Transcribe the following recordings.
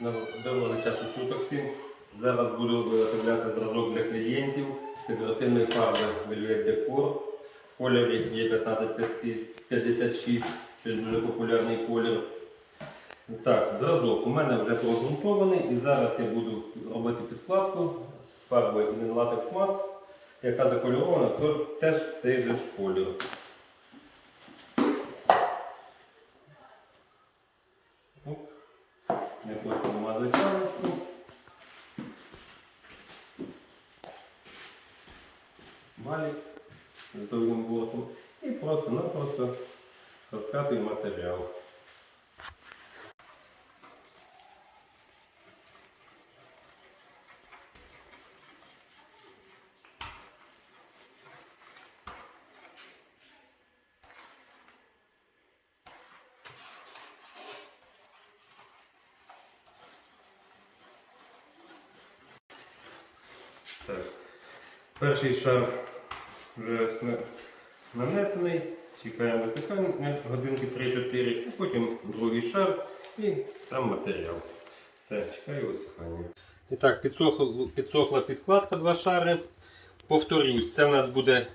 Доброго часу суток всім. Зараз буду виготовляти зразок для клієнтів з декоративної фарби Velvet Decor в кольорі є 1556, що дуже популярний колір. Так, зразок у мене вже прогрунтований і зараз я буду робити підкладку з фарбою Inen Latex Matte, яка закольорована теж цей же ж колір. Валік з довгим бортом і просто-напросто розкатую матеріал. Так. Перший шар вже нанесений. Чекаємо висихання годинки 3-4, і потім другий шар і сам матеріал. Все, чекаю висихання. І так, підсохла, підсохла підкладка два шари. Повторюсь, це в нас буде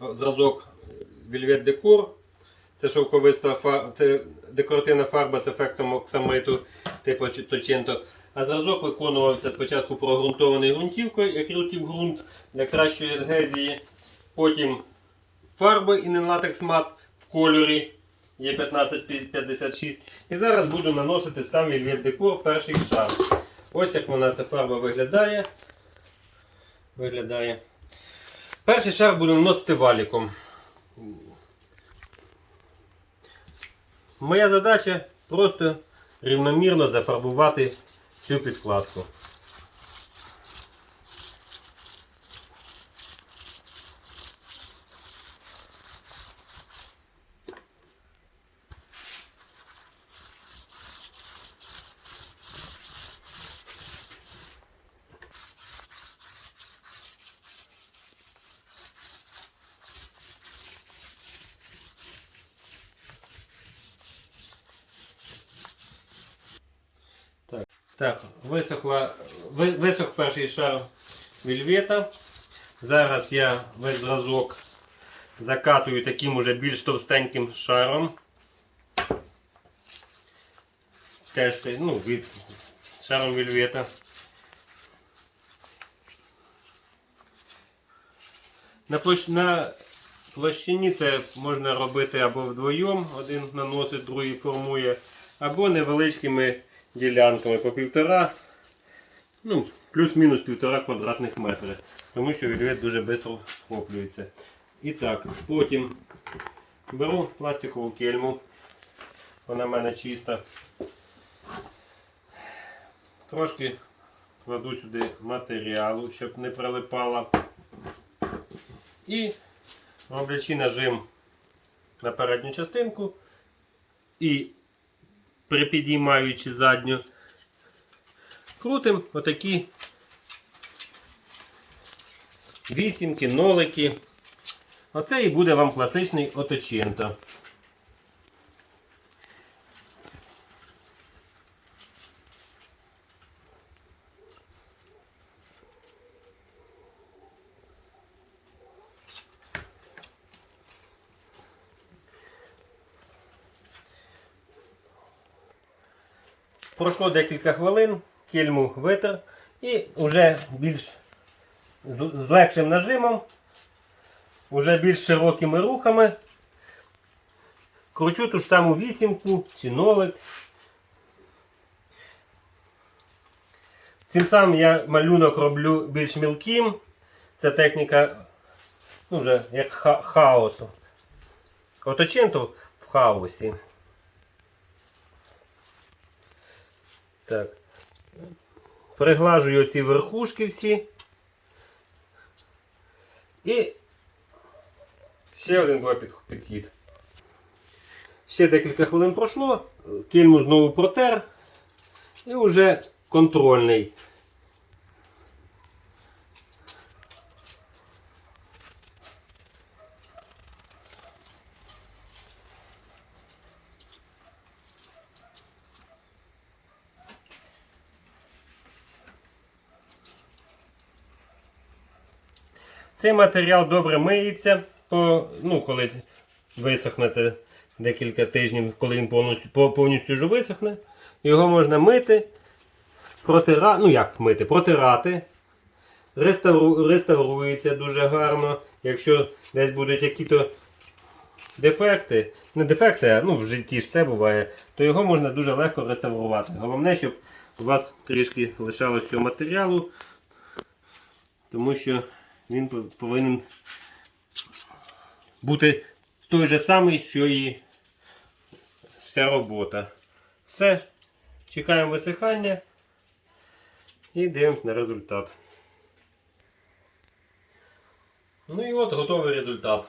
зразок Velvet Decor. Це шовковиста фа... це декоративна фарба з ефектом оксамиту типу Точенто. А зразок виконувався спочатку прогрунтований ґрунтівкою, акрилків ґрунт для кращої адгезії. Потім фарби Latex Matte в кольорі є 1556. І зараз буду наносити сам Velvet Decor перший шар. Ось як вона ця фарба виглядає. виглядає. Перший шар буду наносити валіком. Моя задача просто рівномірно зафарбувати цю підкладку. Так, висохла, ви- висох перший шар вільвета. Зараз я весь зразок закатую таким уже більш товстеньким шаром. Теж ну, від шаром вільвета. На, площ... на площині це можна робити або вдвоєм, один наносить, другий формує, або невеличкими ділянками по півтора, ну, плюс-мінус півтора квадратних метри. Тому що вільвет дуже швидко схоплюється. І так, потім беру пластикову кельму. Вона в мене чиста. Трошки кладу сюди матеріалу, щоб не прилипала. І роблячи нажим на передню частинку і припідіймаючи задню, крутимо отакі вісімки, нолики. Оце і буде вам класичний оточенто. Пройшло декілька хвилин, кільму витер і вже більш з легшим нажимом, вже більш широкими рухами кручу ту ж саму вісімку чи нолик. Цим самим я малюнок роблю більш мілким. Це техніка ну, вже як ха хаосу. Оточинто в хаосі. Так. Приглажую ці верхушки всі. І ще один два підхід. Ще декілька хвилин пройшло, кільму знову протер і вже контрольний. Цей матеріал добре миється, по, ну, коли висохне це декілька тижнів, коли він повністю, повністю вже висохне. Його можна мити, протирати, ну як мити, протирати. Реставру, реставрується дуже гарно. Якщо десь будуть які-то дефекти, не дефекти, а ну, в житті ж це буває, то його можна дуже легко реставрувати. Головне, щоб у вас трішки лишалось цього матеріалу, тому що він повинен бути той же самий, що і вся робота. Все, чекаємо висихання і дивимося на результат. Ну і от готовий результат.